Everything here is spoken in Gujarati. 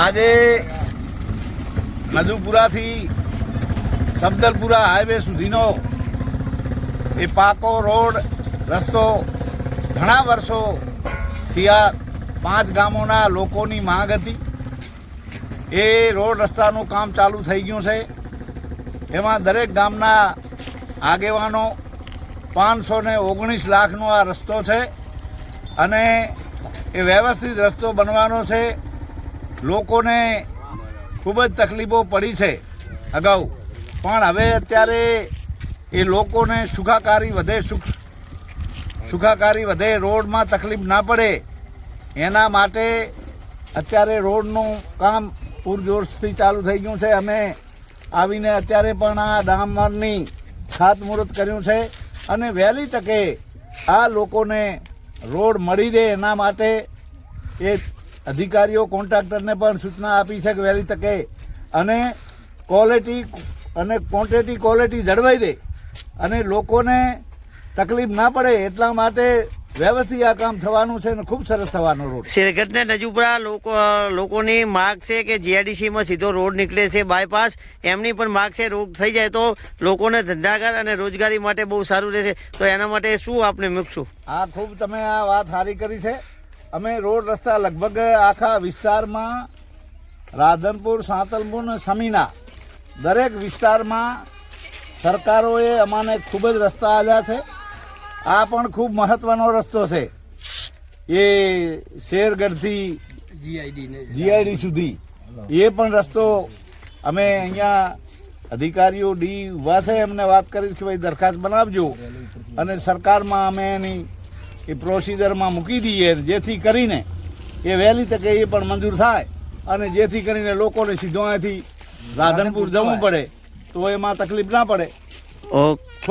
આજે મધુપુરાથી સબદલપુરા હાઈવે સુધીનો એ પાકો રોડ, રસ્તો ઘણા વર્ષોથી આ પાંચ ગામોના લોકોની માંગ હતી. એ રોડ રસ્તાનું કામ ચાલુ થઈ ગયું છે. એમાં દરેક ગામના આગેવાનો પાંચસો ને ઓગણીસ લાખનો આ રસ્તો છે અને એ વ્યવસ્થિત રસ્તો બનવાનો છે. લોકોને ખૂબ જ તકલીફો પડી છે અગાઉ. પણ હવે અત્યારે એ લોકોને સુખાકારી વધે, સુખ, સુખાકારી વધે, રોડમાં તકલીફ ના પડે, એના માટે અત્યારે રોડનું કામ પૂરજોશથી ચાલુ થઈ ગયું છે. અમે આવીને અત્યારે પણ આ ડામરની ખાતમુહૂર્ત કર્યું છે અને વહેલી તકે આ લોકોને રોડ મળી રહે એના માટે એ અધિકારીઓ કોન્ટ્રાક્ટરને પણ સૂચના આપી છે કે વહેલી તકે અને ક્વોલિટી અને ક્વોન્ટિટી ક્વોલિટી જળવાઈ રહે અને લોકોને તકલીફ ના પડે એટલા માટે વ્યવસ્થિત આ કામ થવાનું છે અને ખૂબ સરસ થવાનો રોડ શેરગઢ ને નજુપરા લોકો લોકોની માગ છે કે જીઆઈડીસીમાં સીધો રોડ નીકળે છે બાયપાસ એમની પણ માગ છે રોગ થઈ જાય તો લોકોને ધંધાગાર અને રોજગારી માટે બહુ સારું રહેશે. તો એના માટે શું આપણે મૂકશું? આ ખૂબ તમે આ વાત સારી કરી છે. અમે રોડ રસ્તા લગભગ આખા વિસ્તારમાં રાધનપુર સાંતલપુર અને સમીના દરેક વિસ્તારમાં સરકારોએ અમાને ખૂબ જ રસ્તા આપ્યા છે. આ પણ ખૂબ મહત્વનો રસ્તો છે. એ શેરગઢથી જીઆઈડી સુધી. એ પણ રસ્તો અમે અહીંયા અધિકારીઓ ડી ઊભા છે એમને વાત કરી કે ભાઈ દરખાસ્ત બનાવજો. અને સરકારમાં અમે એની એ પ્રોસિજરમાં મૂકી દઈએ જેથી કરીને એ વહેલી તકે એ પણ મંજૂર થાય અને જેથી કરીને લોકોને સીધો અહીંયાથી રાધનપુર જવું પડે તો એમાં તકલીફ ના પડે. ઓકે.